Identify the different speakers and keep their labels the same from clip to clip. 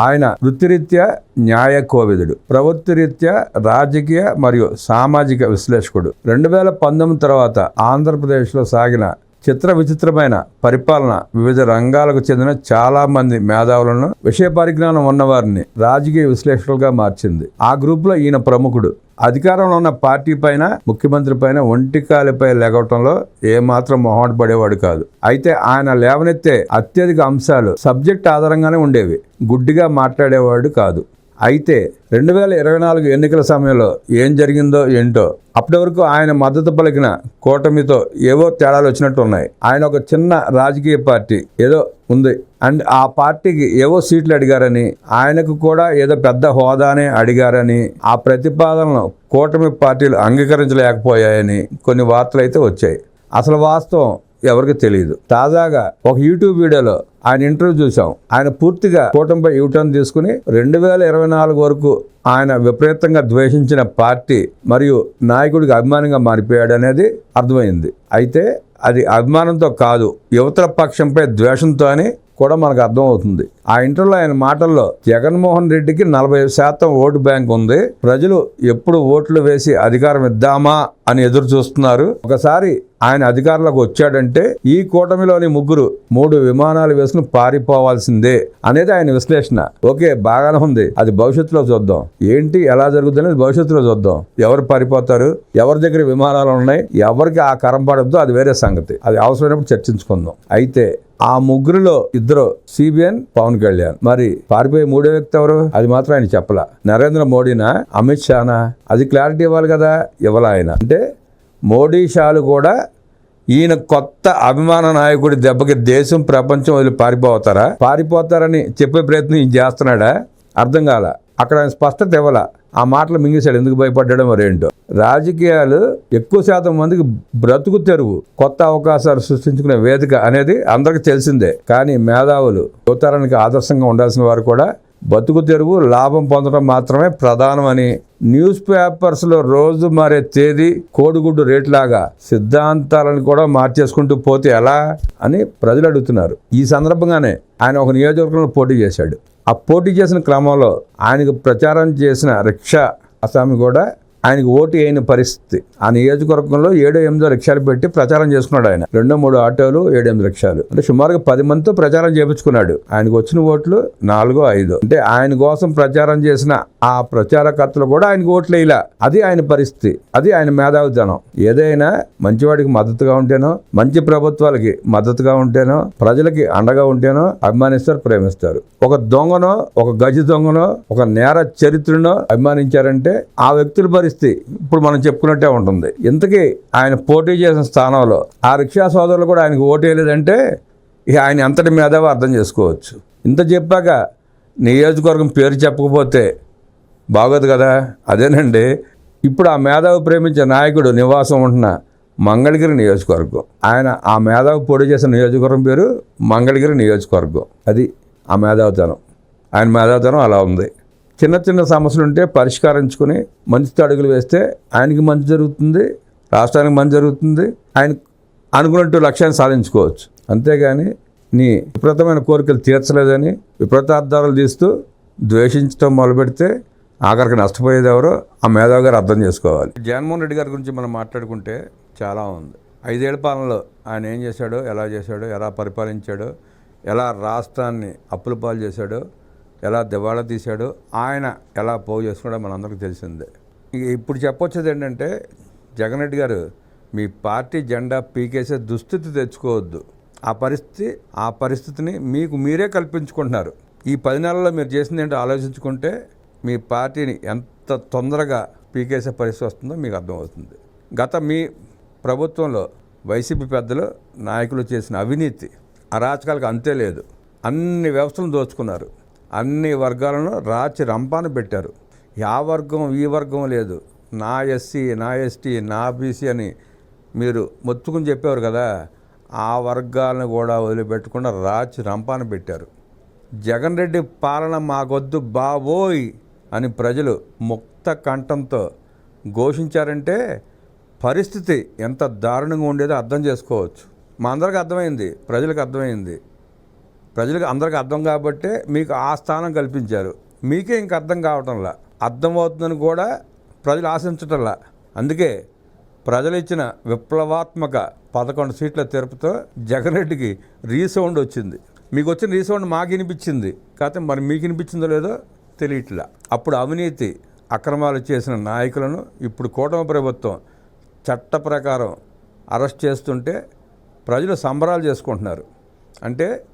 Speaker 1: ఆయన వృత్తిరీత్యా న్యాయ కోవిదుడు ప్రవృత్తిరీత్యా రాజకీయ మరియు సామాజిక విశ్లేషకుడు. రెండు వేల పంతొమ్మిది తర్వాత ఆంధ్రప్రదేశ్లో సాగిన చిత్ర విచిత్రమైన పరిపాలన వివిధ రంగాలకు చెందిన చాలా మంది మేధావులను విషయ పరిజ్ఞానం ఉన్నవారిని రాజకీయ విశ్లేషకులుగా మార్చింది. ఆ గ్రూప్లో ఈయన ప్రముఖుడు అధికారంలో ఉన్న పార్టీ పైన ముఖ్యమంత్రి పైన ఒంటికాలిపై లెగవటంలో ఏమాత్రం మొహమాట పడేవాడు కాదు. అయితే ఆయన లేవనెత్తే అత్యధిక అంశాలు సబ్జెక్ట్ ఆధారంగానే ఉండేవి. గుడ్డిగా మాట్లాడేవాడు కాదు. అయితే రెండు వేల ఇరవై నాలుగు ఎన్నికల సమయంలో ఏం జరిగిందో ఏంటో అప్పటి వరకు ఆయన మద్దతు పలికిన కూటమితో ఏవో తేడాలు వచ్చినట్టు ఉన్నాయి. ఆయన ఒక చిన్న రాజకీయ పార్టీ ఏదో ఉంది. అండ్ ఆ పార్టీకి ఏవో సీట్లు అడిగారని ఆయనకు కూడా ఏదో పెద్ద హోదానే అడిగారని ఆ ప్రతిపాదనను కూటమి పార్టీలు అంగీకరించలేకపోయాయని కొన్ని వార్తలు అయితే వచ్చాయి. అసలు వాస్తవం ఎవరికి తెలియదు తాజాగా ఒక యూట్యూబ్ వీడియోలో ఆయన ఇంటర్వ్యూ చూసాం ఆయన పూర్తిగా కూటమిపై యూటర్న్ తీసుకుని రెండు వేల ఇరవై నాలుగు వరకు ఆయన విపరీతంగా ద్వేషించిన పార్టీ మరియు నాయకుడికి అభిమానంగా మారిపోయాడు అనేది అర్థమైంది. అయితే అది అభిమానంతో కాదు యువతల పక్షంపై ద్వేషంతో అని కూడా మనకు అర్థమవుతుంది. ఆ ఇంటర్లో ఆయన మాటల్లో జగన్మోహన్ రెడ్డికి నలభై శాతం ఓటు బ్యాంక్ ఉంది. ప్రజలు ఎప్పుడు ఓట్లు వేసి అధికారం ఇద్దామా అని ఎదురు చూస్తున్నారు. ఒకసారి ఆయన అధికారంలోకి వచ్చాడంటే ఈ కూటమిలోని ముగ్గురు మూడు విమానాలు వేసుకుని పారిపోవాల్సిందే అనేది ఆయన విశ్లేషణ. ఓకే బాగానే ఉంది. అది భవిష్యత్తులో చూద్దాం. ఏంటి ఎలా జరుగుతుంది అనేది భవిష్యత్తులో చూద్దాం. ఎవరు పారిపోతారు? ఎవరి దగ్గర విమానాలు ఉన్నాయి? ఎవరికి ఆ కరం పడద్దో అది వేరే సంగతి. అది అవసరమైనప్పుడు చర్చించుకుందాం. అయితే ఆ ముగ్గురులో ఇద్దరు సిబిఎన్ పవన్ కళ్యాణ్. మరి పారిపోయే మూడో వ్యక్తి ఎవరు? అది మాత్రం ఆయన చెప్పలా. నరేంద్ర మోడీనా? అమిత్ షానా? అది క్లారిటీ ఇవ్వాలి కదా? ఇవ్వాల ఆయన. అంటే మోడీ షాలు కూడా ఈయన కొత్త అభిమాన నాయకుడి దెబ్బకి దేశం ప్రపంచం వదిలి పారిపోతారా? పారిపోతారని చెప్పే ప్రయత్నం ఈయన చేస్తున్నాడా? అర్థం కాల. అక్కడ స్పష్టత ఇవ్వాల. ఆ మాటలు మింగేశాడు. ఎందుకు భయపడ్డాడో మరేంటో రాజకీయాలు ఎక్కువ శాతం మందికి బ్రతుకు తెరువు. కొత్త అవకాశాలు సృష్టించుకునే వేదిక అనేది అందరికీ తెలిసిందే. కానీ మేధావులు యువతరానికి ఆదర్శంగా ఉండాల్సిన వారు కూడా బతుకు తెరువు లాభం పొందడం మాత్రమే ప్రధానమని న్యూస్ పేపర్స్లో రోజు మారే తేదీ కోడిగుడ్డు రేట్లాగా సిద్ధాంతాలను కూడా మార్చేసుకుంటూ పోతే ఎలా అని ప్రజలు అడుగుతున్నారు. ఈ సందర్భంగానే ఆయన ఒక నియోజకవర్గంలో పోటీ చేశాడు. ఆ పోటీ చేసిన క్రమంలో ఆయనకు ప్రచారం చేసిన రిక్షా అస్సామి కూడా ఆయనకు ఓటు అయిన పరిస్థితి. ఆ నియోజకవర్గంలో ఏడో ఎనిమిదో రిక్షాలు పెట్టి ప్రచారం చేసుకున్నాడు ఆయన. రెండో మూడు ఆటోలు ఏడు ఎనిమిది రిక్షాలు అంటే సుమారుగా పది మందితో ప్రచారం చేపించుకున్నాడు. ఆయనకు వచ్చిన ఓట్లు నాలుగో ఐదు. అంటే ఆయన కోసం ప్రచారం చేసిన ఆ ప్రచారకర్తలు కూడా ఆయనకు ఓట్లు వేయలా. అది ఆయన పరిస్థితి. అది ఆయన మేధావితనం. ఏదైనా మంచివాడికి మద్దతుగా ఉంటేనో మంచి ప్రభుత్వాలకి మద్దతుగా ఉంటేనో ప్రజలకి అండగా ఉంటేనో అభిమానిస్తారు ప్రేమిస్తారు. ఒక దొంగనో ఒక గజ దొంగనో ఒక నేర చరిత్రనో అభిమానించారంటే ఆ వ్యక్తుల పరిస్థితి ఇప్పుడు మనం చెప్పుకున్నట్టే ఉంటుంది. ఇంతకీ ఆయన పోటీ చేసిన స్థానంలో ఆ రిక్షా సోదరులు కూడా ఆయనకు ఓటేయలేదంటే ఆయన ఎంతటి మేధావో అర్థం చేసుకోవచ్చు. ఇంత చెప్పాక నియోజకవర్గం పేరు చెప్పకపోతే బాగోదు కదా? అదేనండి. ఇప్పుడు ఆ మేధావి ప్రేమించే నాయకుడు నివాసం ఉంటున్న మంగళగిరి నియోజకవర్గం. ఆయన ఆ మేధావి పోటీ చేసిన నియోజకవర్గం పేరు మంగళగిరి నియోజకవర్గం. అది ఆ మేధావితనం. ఆయన మేధావితనం అలా ఉంది. చిన్న చిన్న సమస్యలు ఉంటే పరిష్కరించుకుని మంచి అడుగులు వేస్తే ఆయనకి మంచి జరుగుతుంది రాష్ట్రానికి మంచి జరుగుతుంది ఆయన అనుకున్నట్టు లక్ష్యాన్ని సాధించుకోవచ్చు. అంతేగాని నీ విపరీతమైన కోరికలు తీర్చలేదని విపరీతార్థాలు తీస్తూ ద్వేషించడం మొదలుపెడితే ఆఖరికి నష్టపోయేది ఎవరో ఆ మేధావి గారు అర్థం చేసుకోవాలి. జగన్మోహన్ రెడ్డి గారి గురించి మనం మాట్లాడుకుంటే చాలా ఉంది. ఐదేళ్ళ పాలనలో ఆయన ఏం చేశాడో ఎలా చేశాడో ఎలా పరిపాలించాడో ఎలా రాష్ట్రాన్ని అప్పుల పాలు చేశాడో ఎలా దివాళా తీశాడో ఆయన ఎలా పోగు చేసుకున్నాడో మనందరికీ తెలిసిందే. ఇప్పుడు చెప్పొచ్చేది ఏంటంటే జగన్ రెడ్డి గారు మీ పార్టీ జెండా పీకేసే దుస్థితి తెచ్చుకోవద్దు. ఆ పరిస్థితి ఆ పరిస్థితిని మీకు మీరే కల్పించుకుంటున్నారు. ఈ పది నెలల్లో మీరు చేసింది ఏంటో ఆలోచించుకుంటే మీ పార్టీని ఎంత తొందరగా పీకేసే పరిస్థితి వస్తుందో మీకు అర్థమవుతుంది. గత మీ ప్రభుత్వంలో వైసీపీ పెద్దలు నాయకులు చేసిన అవినీతి అరాచకాలకు అంతే లేదు. అన్ని వ్యవస్థలను దోచుకున్నారు. అన్ని వర్గాలను రాచి రంపాన పెట్టారు. ఆ వర్గం ఈ వర్గం లేదు. నా ఎస్సీ నా ఎస్టీ నా బీసీ అని మీరు మొత్తుకుని చెప్పేవారు కదా. ఆ వర్గాలను కూడా వదిలిపెట్టకుండా రాచి రంపాన పెట్టారు. జగన్ రెడ్డి పాలన మాకొద్దు బాబోయ్ అని ప్రజలు ముక్త కంఠంతో ఘోషించారంటే పరిస్థితి ఎంత దారుణంగా ఉండేదో అర్థం చేసుకోవచ్చు. మా అందరికి అర్థమైంది ప్రజలకు అర్థమైంది. ప్రజలకు అందరికి అర్థం కాబట్టే మీకు ఆ స్థానం కల్పించారు. మీకే ఇంక అర్థం కావటంలా. అర్థమవుతుందని కూడా ప్రజలు ఆశించటంలా. అందుకే ప్రజలు ఇచ్చిన విప్లవాత్మక పదకొండు సీట్ల తెరుపుతో జగన్ రెడ్డికి రీసౌండ్ వచ్చింది. మీకు వచ్చిన రీసౌండ్ మాకు వినిపించింది. కాకపోతే మరి మీకు వినిపించిందో లేదో తెలియట్లా. అప్పుడు అవినీతి అక్రమాలు చేసిన నాయకులను ఇప్పుడు కూటమి ప్రభుత్వం చట్ట ప్రకారం అరెస్ట్ చేస్తుంటే ప్రజలు సంబరాలు చేసుకుంటున్నారు. అంటే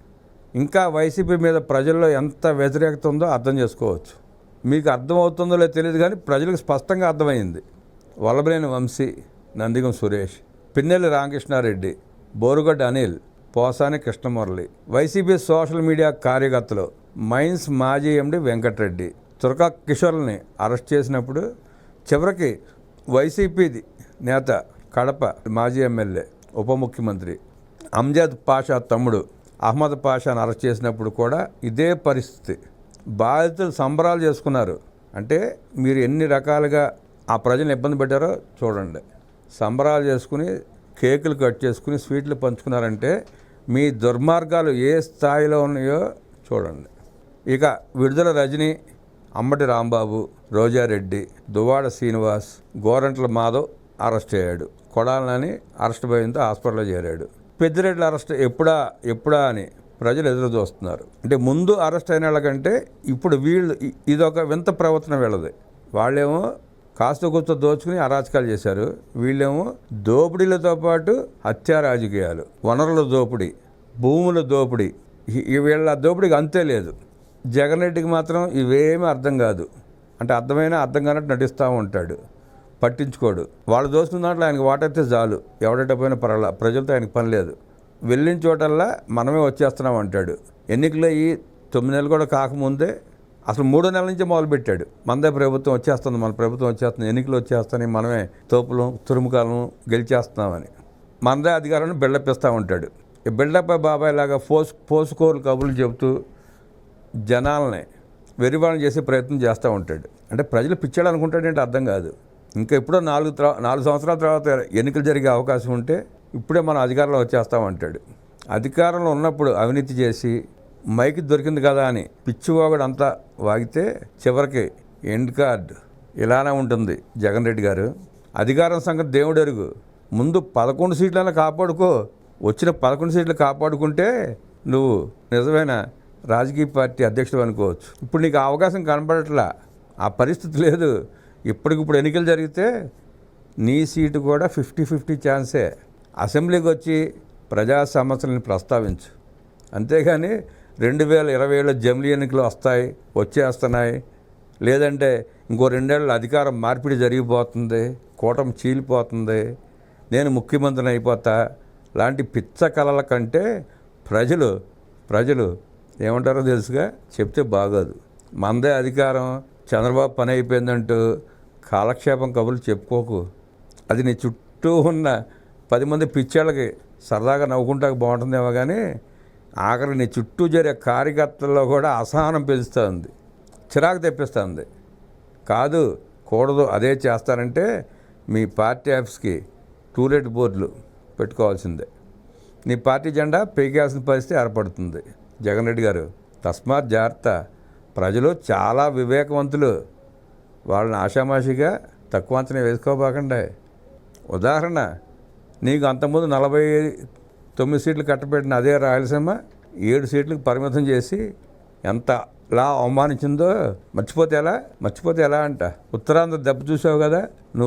Speaker 1: ఇంకా వైసీపీ మీద ప్రజల్లో ఎంత వ్యతిరేకత ఉందో అర్థం చేసుకోవచ్చు. మీకు అర్థమవుతుందో లేదో తెలియదు కానీ ప్రజలకు స్పష్టంగా అర్థమైంది. Vallabhaneni Vamsi Nandigam Suresh Pinnelli Ramakrishna Reddy Borugadda Anil Posani Krishna Murali YCP social media కార్యకర్తలు మైన్స్ మాజీ ఎండి వెంకటరెడ్డి తురకా కిషోర్ని అరెస్ట్ చేసినప్పుడు చివరికి వైసీపీది నేత కడప మాజీ ఎమ్మెల్యే ఉప ముఖ్యమంత్రి అంజాద్ పాషా తమ్ముడు అహ్మద్ పాషాను అరెస్ట్ చేసినప్పుడు కూడా ఇదే పరిస్థితి. బాధితులు సంబరాలు చేసుకున్నారు. అంటే మీరు ఎన్ని రకాలుగా ఆ ప్రజలను ఇబ్బంది పెట్టారో చూడండి. సంబరాలు చేసుకుని కేకులు కట్ చేసుకుని స్వీట్లు పంచుకున్నారంటే మీ దుర్మార్గాలు ఏ స్థాయిలో ఉన్నాయో చూడండి. ఇక విడుదల రజని అమ్మటి రాంబాబు రోజారెడ్డి దువాడ శ్రీనివాస్ గోరంట్ల మాధవ్ అరెస్ట్ అయ్యాడు. కొడాలని అరెస్ట్ భయంతో హాస్పిటల్లో చేరాడు. పెద్దిరెడ్ల అరెస్ట్ ఎప్పుడా ఎప్పుడా అని ప్రజలు ఎదురు చూస్తున్నారు అంటే ముందు అరెస్ట్ అయిన వాళ్ళకంటే ఇప్పుడు వీళ్ళు ఇదొక వింత ప్రవర్తన వీళ్ళది. వాళ్ళేమో కాస్త కూస్త దోచుకుని అరాచకాలు చేశారు. వీళ్ళేమో దోపిడీలతో పాటు హత్యా రాజకీయాలు వనరుల దోపిడీ భూముల దోపిడీ. వీళ్ళ దోపిడీకి అంతే లేదు. జగన్ రెడ్డికి మాత్రం ఇవేమీ అర్థం కాదు. అంటే అర్థమైనా అర్థం కానట్టు నటిస్తూ ఉంటాడు. పట్టించుకోడు. వాళ్ళు దోస్తున్న దాంట్లో ఆయనకి వాటైతే చాలు. ఎవడట పోయినా పర్వాలా ప్రజలతో ఆయనకి పని లేదు. వెళ్ళిన చోటల్లా మనమే వచ్చేస్తున్నాం అంటాడు. ఎన్నికలు అయ్యి తొమ్మిది నెలలు కూడా కాకముందే అసలు మూడో నెలల నుంచే మొదలుపెట్టాడు. మందే ప్రభుత్వం వచ్చేస్తుంది మన ప్రభుత్వం వచ్చేస్తుంది ఎన్నికలు వచ్చేస్తాయి మనమే తోపులు తురుముకాలను గెలిచేస్తున్నామని. మనదే అధికారాన్ని బిల్డప్ ఇస్తూ ఉంటాడు. ఈ బిల్డప్ బాబాయ్ లాగా పోస్ పోసుకోరు కబుర్లు చెబుతూ జనాలని వెరివాణం చేసే ప్రయత్నం చేస్తూ ఉంటాడు. అంటే ప్రజలు పిచ్చాడు అనుకుంటాడంటే అర్థం కాదు. ఇంకా ఎప్పుడో నాలుగు నాలుగు సంవత్సరాల తర్వాత ఎన్నికలు జరిగే అవకాశం ఉంటే ఇప్పుడే మనం అధికారంలో వచ్చేస్తామంటాడు అధికారంలో ఉన్నప్పుడు అవినీతి చేసి మైకి దొరికింది కదా అని పిచ్చివాగుడు అంతా వాగితే చివరికి ఎండ్ కార్డ్ ఇలానే ఉంటుంది జగన్ రెడ్డి గారు. అధికారం సంగతి దేవుడు ఎరుగు ముందు పదకొండు సీట్లైనా కాపాడుకో. వచ్చిన పదకొండు సీట్లు కాపాడుకుంటే నువ్వు నిజమైన రాజకీయ పార్టీ అధ్యక్షుడు అనుకోవచ్చు. ఇప్పుడు నీకు అవకాశం కనపడట్లా ఆ పరిస్థితి లేదు. ఇప్పటికిప్పుడు ఎన్నికలు జరిగితే నీ సీటు కూడా ఫిఫ్టీ ఫిఫ్టీ ఛాన్సే. అసెంబ్లీకి వచ్చి ప్రజా సమస్యలను ప్రస్తావించు. అంతేగాని రెండు వేల ఇరవై ఏళ్ళ జమిలీ ఎన్నికలు వస్తాయి వచ్చేస్తున్నాయి. లేదంటే ఇంకో రెండేళ్ళ అధికారం మార్పిడి జరిగిపోతుంది కూటమి చీలిపోతుంది. నేను ముఖ్యమంత్రిని అయిపోతా. లాంటి పిచ్చ కళల కంటే ప్రజలు ప్రజలు ఏమంటారో తెలుసుగా చెప్తే బాగోదు. మందే అధికారం చంద్రబాబు పని అయిపోయిందంటూ కాలక్షేపం కబుర్లు చెప్పుకోకు. అది నీ చుట్టూ ఉన్న పది మంది పిచ్చాళ్ళకి సరదాగా నవ్వుకుంటా బాగుంటుందేమో కానీ ఆఖరి నీ చుట్టూ జరిగే కార్యకర్తల్లో కూడా అసహనం పెంచుతుంది. చిరాకు తెప్పిస్తుంది. కాదు కూడదు అదే చేస్తారంటే మీ పార్టీ ఆఫీస్కి టూలెట్ బోర్డులు పెట్టుకోవాల్సిందే. నీ పార్టీ జెండా పీకేయాల్సిన పరిస్థితి ఏర్పడుతుంది. జగన్ రెడ్డి గారు తస్మాత్ జాగ్రత్త. ప్రజలు చాలా వివేకవంతులు. వాళ్ళని ఆషామాషిగా తక్కువ అంచనా వేసుకోబాకండి. ఉదాహరణ నీకు అంతకుముందు నలభై తొమ్మిది సీట్లు కట్టబెట్టిన అదే రాయలసీమ ఏడు సీట్లకు పరిమితం చేసి ఎంత లా అవమానించిందో మర్చిపోతే ఎలా? మర్చిపోతే ఎలా అంట? ఉత్తరాంధ్ర దెబ్బ చూసావు కదా నువ్వు